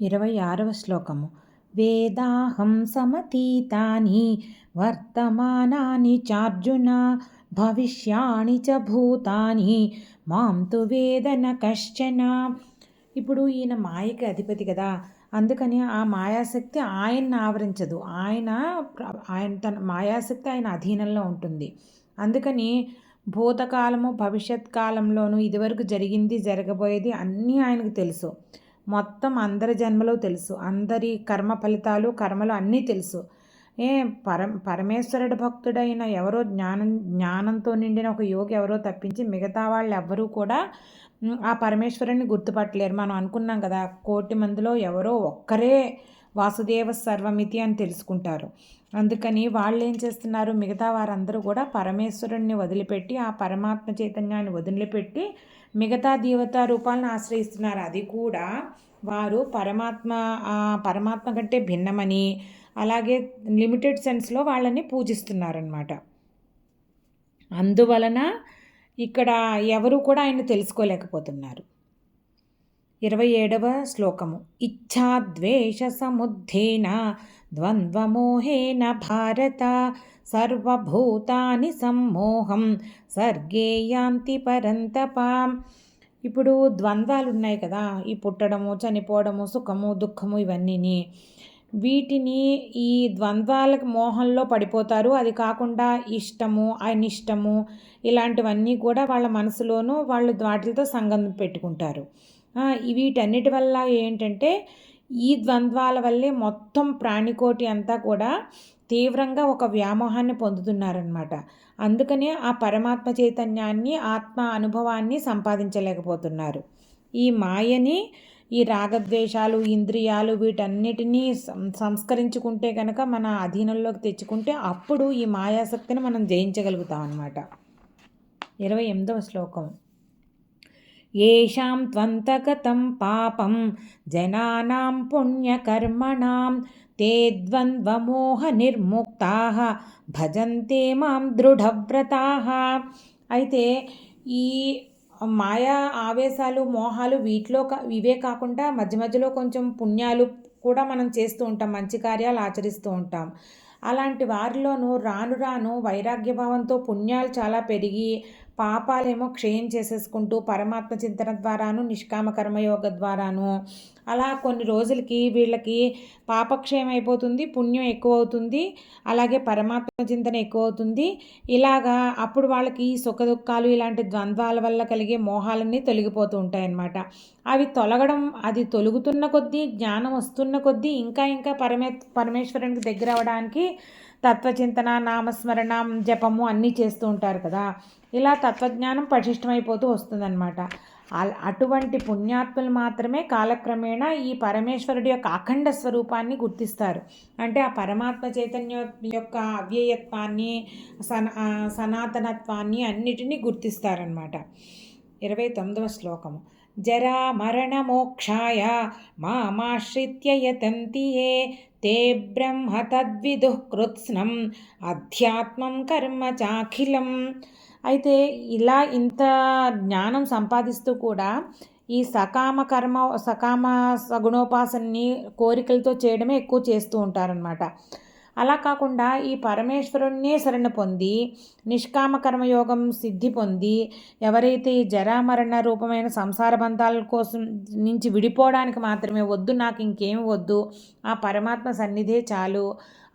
ఇరవై ఆరవ శ్లోకము. వేదాహం సమతీతాని వర్తమానాని చార్జున భవిష్యాణి చ భూతాని మాం తు వేదన కశ్చన. ఇప్పుడు ఈయన మాయకి అధిపతి కదా అందుకని ఆ మాయాశక్తి ఆయన్ని ఆవరించదు. ఆయన ఆయన తన మాయాశక్తి ఆయన అధీనంలో ఉంటుంది. అందుకని భూతకాలము భవిష్యత్ కాలంలోనూ ఇదివరకు జరిగింది జరగబోయేది అన్నీ ఆయనకు తెలుసు. మొత్తం అందరి జన్మలో తెలుసు. అందరి కర్మ ఫలితాలు కర్మలు అన్నీ తెలుసు. ఏ పరం పరమేశ్వరుడు భక్తుడైన ఎవరో జ్ఞానం జ్ఞానంతో నిండిన ఒక యోగి ఎవరో తప్పించి మిగతా వాళ్ళు ఎవ్వరూ కూడా ఆ పరమేశ్వరుని గుర్తుపట్టలేరు. మనం అనుకున్నాం కదా కోటి మందిలో ఎవరో ఒక్కరే వాసుదేవ సర్వమితి అని తెలుసుకుంటారు. అందుకని వాళ్ళు ఏం చేస్తున్నారు? మిగతా వారందరూ కూడా పరమేశ్వరుణ్ణి వదిలిపెట్టి ఆ పరమాత్మ చైతన్యాన్ని వదిలిపెట్టి మిగతా దేవతా రూపాలను ఆశ్రయిస్తున్నారు. అది కూడా వారు పరమాత్మ పరమాత్మ కంటే భిన్నమని అలాగే లిమిటెడ్ సెన్స్లో వాళ్ళని పూజిస్తున్నారనమాట అందువలన ఇక్కడ ఎవరు కూడా ఆయన తెలుసుకోలేకపోతున్నారు. ఇరవై ఏడవ శ్లోకము. ఇచ్ఛాద్వేష సముద్ధేన ద్వంద్వమోహేన భారత సర్వభూతాని సమ్మోహం సర్గే యాంతి ఇప్పుడు ద్వంద్వాలు ఉన్నాయి కదా ఈ పుట్టడము చనిపోవడము సుఖము దుఃఖము ఇవన్నీని. వీటిని ఈ ద్వంద్వాల మోహంలో పడిపోతారు. అది కాకుండా ఇష్టము అనిష్టము ఇలాంటివన్నీ కూడా వాళ్ళ మనసులోనూ వాళ్ళు వాటితో సంగం పెట్టుకుంటారు. వీటన్నిటి వల్ల ఏంటంటే ఈ ద్వంద్వాల వల్లే మొత్తం ప్రాణికోటి అంతా కూడా తీవ్రంగా ఒక వ్యామోహాన్ని పొందుతున్నారనమాట అందుకనే ఆ పరమాత్మ చైతన్యాన్ని ఆత్మ అనుభవాన్ని సంపాదించలేకపోతున్నారు. ఈ మాయని ఈ రాగద్వేషాలు ఇంద్రియాలు వీటన్నిటినీ సంస్కరించుకుంటే కనుక మన అధీనంలోకి తెచ్చుకుంటే అప్పుడు ఈ మాయాశక్తిని మనం జయించగలుగుతాం అనమాట ఇరవై ఎనిమిదవ శ్లోకం. येषां त्वन्तगतं పాపం జనానాం పుణ్యకర్మణాం ते ద్వంద్వమోహనిర్ముక్తా భజంతే మాం దృఢవ్రతా అయితే ఈ మాయా ఆవేశాలు మోహాలు వీటిలో ఇవే కాకుండా మధ్య మధ్యలో కొంచెం పుణ్యాలు కూడా మనం చేస్తూ ఉంటాం మంచి కార్యాలు ఆచరిస్తూ ఉంటాం అలాంటి వారిలోనూ రాను రాను వైరాగ్యభావంతో పుణ్యాలు చాలా పెరిగి పాపాలేమో క్షయం చేసేసుకుంటూ పరమాత్మ చింతన ద్వారాను నిష్కామ కర్మయోగ ద్వారాను. అలా కొన్ని రోజులకి వీళ్ళకి పాపక్షయం అయిపోతుంది పుణ్యం ఎక్కువ అవుతుంది అలాగే పరమాత్మ చింతన ఎక్కువ అవుతుంది ఇలాగా అప్పుడు వాళ్ళకి సుఖ దుఃఖాలు ఇలాంటి ద్వంద్వాల వల్ల కలిగే మోహాలన్నీ తొలగిపోతూ ఉంటాయన్నమాట. అవి తొలగడం అది తొలుగుతున్న కొద్దీ జ్ఞానం వస్తున్న కొద్దీ ఇంకా ఇంకా పరమే పరమేశ్వరునికి దగ్గర అవ్వడానికి తత్వచింతన నామస్మరణ జపము అన్నీ చేస్తూ ఉంటారు కదా. ఇలా తత్వజ్ఞానం పటిష్టమైపోతూ వస్తుందన్నమాట. అటువంటి పుణ్యాత్ములు మాత్రమే కాలక్రమేణా ఈ పరమేశ్వరుడి యొక్క అఖండ స్వరూపాన్ని గుర్తిస్తారు. అంటే ఆ పరమాత్మ చైతన్య యొక్క అవ్యయత్వాన్ని సన సనాతనత్వాన్ని అన్నిటినీ గుర్తిస్తారనమాట ఇరవై తొమ్మిదవ శ్లోకము. జరా మరణ మోక్షాయ మామాశ్రిత్య యతంతియే ఏ తే బ్రహ్మ కృత్స్నం అధ్యాత్మం కర్మ చాఖిలం అయితే ఇలా ఇంత జ్ఞానం సంపాదిస్తూ కూడా ఈ సకామ కర్మ సకామ సగుణోపాసనని కోరికలతో చేయడమే ఎక్కువ చేస్తూ ఉంటారనమాట అలా కాకుండా ఈ పరమేశ్వరుణ్ణే శరణ పొంది నిష్కామ కర్మయోగం సిద్ధి పొంది ఎవరైతే ఈ జరామరణ రూపమైన సంసార బంధాల కోసం నుంచి విడిపోవడానికి మాత్రమే వద్దు నాకు ఇంకేం వద్దు ఆ పరమాత్మ సన్నిధే చాలు.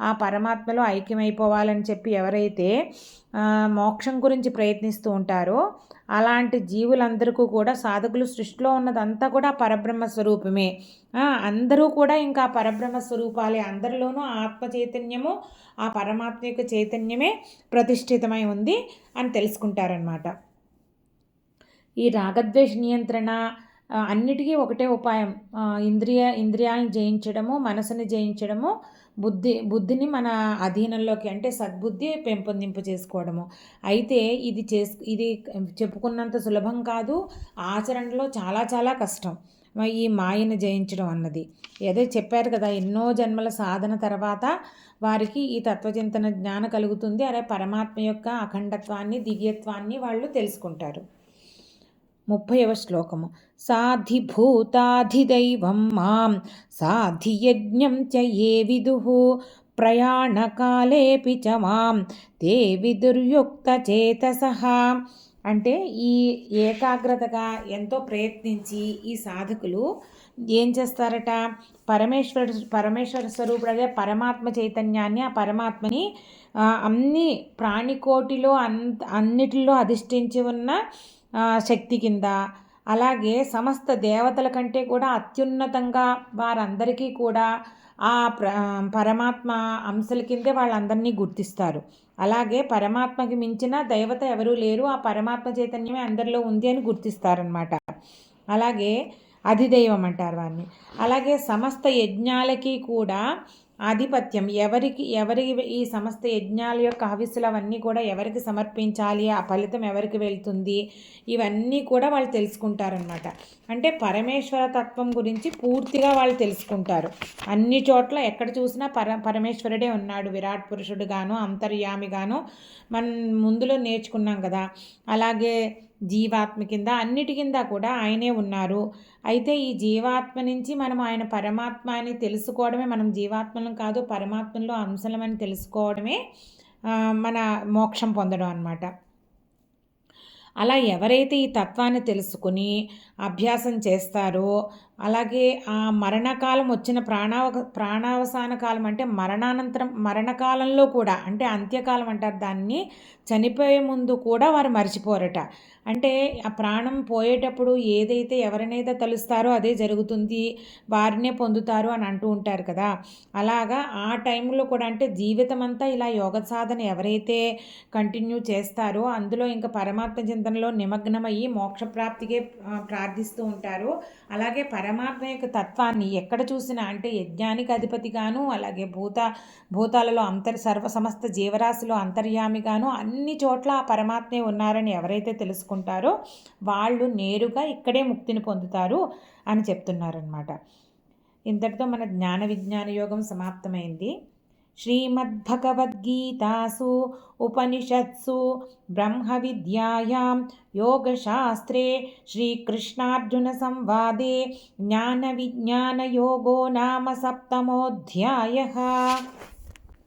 ఆ పరమాత్మలో ఐక్యమైపోవాలని చెప్పి ఎవరైతే మోక్షం గురించి ప్రయత్నిస్తూ ఉంటారో అలాంటి జీవులందరికీ కూడా సాధకులు సృష్టిలో ఉన్నదంతా కూడా పరబ్రహ్మ స్వరూపమే. అందరూ కూడా ఇంకా పరబ్రహ్మ స్వరూపాలే. అందరిలోనూ ఆత్మ చైతన్యము ఆ పరమాత్మ యొక్క చైతన్యమే ప్రతిష్ఠితమై ఉంది అని తెలుసుకుంటారనమాట ఈ రాగద్వేష నియంత్రణ అన్నిటికీ ఒకటే ఉపాయం. ఇంద్రియ ఇంద్రియాలను జయించడము మనసుని జయించడము బుద్ధి బుద్ధిని మన అధీనంలోకి అంటే సద్బుద్ధి పెంపొందింపు చేసుకోవడము. అయితే ఇది చేసు ఇది చెప్పుకున్నంత సులభం కాదు ఆచరణలో చాలా చాలా కష్టం. ఈ మాయను జయించడం అన్నది. ఏదో చెప్పారు కదా ఎన్నో జన్మల సాధన తర్వాత వారికి ఈ తత్వచింతన జ్ఞానం కలుగుతుంది. అరే పరమాత్మ యొక్క అఖండత్వాన్ని దివ్యత్వాన్ని వాళ్ళు తెలుసుకుంటారు. ముప్పైవ శ్లోకము. సాధిభూతాధిదైవం మాం సాధియజ్ఞం చ ఏ విదు ప్రయాణకాలేపి చ మాం తే విదుర్యుక్త చేతస. అంటే ఈ ఏకాగ్రతగా ఎంతో ప్రయత్నించి ఈ సాధకులు ఏం చేస్తారట? పరమేశ్వర పరమేశ్వర స్వరూపుడే పరమాత్మ చైతన్యాన్ని ఆ పరమాత్మని అన్ని ప్రాణికోటిలో అన్ అన్నిటిలో అధిష్ఠించి ఉన్న శక్తి కింద. అలాగే సమస్త దేవతల కంటే కూడా అత్యున్నతంగా వారందరికీ కూడా ఆ ప్ర పరమాత్మ అంశల కిందే వాళ్ళందరినీ గుర్తిస్తారు. అలాగే పరమాత్మకి మించిన దైవత ఎవరూ లేరు. ఆ పరమాత్మ చైతన్యమే అందరిలో ఉంది అని గుర్తిస్తారనమాట అలాగే అధిదైవం అంటారు వారిని. అలాగే సమస్త యజ్ఞాలకి కూడా ఆధిపత్యం. ఎవరికి ఎవరి ఈ సమస్త యజ్ఞాల యొక్క హవిస్సులు అవన్నీ కూడా ఎవరికి సమర్పించాలి? ఆ ఫలితం ఎవరికి వెళ్తుంది? ఇవన్నీ కూడా వాళ్ళు తెలుసుకుంటారనమాట అంటే పరమేశ్వర తత్వం గురించి పూర్తిగా వాళ్ళు తెలుసుకుంటారు. అన్ని చోట్ల ఎక్కడ చూసినా పర పరమేశ్వరుడే ఉన్నాడు. విరాట్ పురుషుడు గాను అంతర్యామి గాను. మనం ముందులో నేర్చుకున్నాం కదా. అలాగే జీవాత్మ కింద అన్నిటి కింద కూడా ఆయనే ఉన్నారు. అయితే ఈ జీవాత్మ నుంచి మనం ఆయన పరమాత్మ అని తెలుసుకోవడమే మనం జీవాత్మలం కాదు పరమాత్మలో అంశలమని తెలుసుకోవడమే మన మోక్షం పొందడం అనమాట అలా ఎవరైతే ఈ తత్వాన్ని తెలుసుకుని అభ్యాసం చేస్తారో అలాగే ఆ మరణకాలం వచ్చిన ప్రాణావ ప్రాణావసాన కాలం అంటే మరణానంతరం మరణకాలంలో కూడా అంటే అంత్యకాలం అంటారు దాన్ని చనిపోయే ముందు కూడా వారు మర్చిపోరట. అంటే ఆ ప్రాణం పోయేటప్పుడు ఏదైతే ఎవరినైతే తలుస్తారో అదే జరుగుతుంది వారినే పొందుతారు అని అంటూ ఉంటారు కదా. అలాగా ఆ టైంలో కూడా అంటే జీవితం అంతా ఇలా యోగ సాధన ఎవరైతే కంటిన్యూ చేస్తారో అందులో ఇంకా పరమాత్మ చింతనలో నిమగ్నమయ్యి మోక్షప్రాప్తికే ప్రార్థిస్తూ ఉంటారు. అలాగే పరమాత్మ యొక్క తత్వాన్ని ఎక్కడ చూసినా అంటే యజ్ఞానికి అధిపతిగాను అలాగే భూత భూతాలలో అంతర్ సర్వ సమస్త జీవరాశిలో అంతర్యామిగాను అన్ని చోట్ల ఆ పరమాత్మే ఉన్నారని ఎవరైతే తెలుసుకుంటారో వాళ్ళు నేరుగా ఇక్కడే ముక్తిని పొందుతారు అని చెప్తున్నారనమాట ఇంతటితో మన జ్ఞాన విజ్ఞాన యోగం సమాప్తమైంది. श्रीमद्भगवद्गीतासु उपनिषत्सु ब्रह्मविद्यायां योगशास्त्रे श्रीकृष्णार्जुनसंवादे ज्ञानविज्ञानयोगो नाम सप्तमोऽध्यायः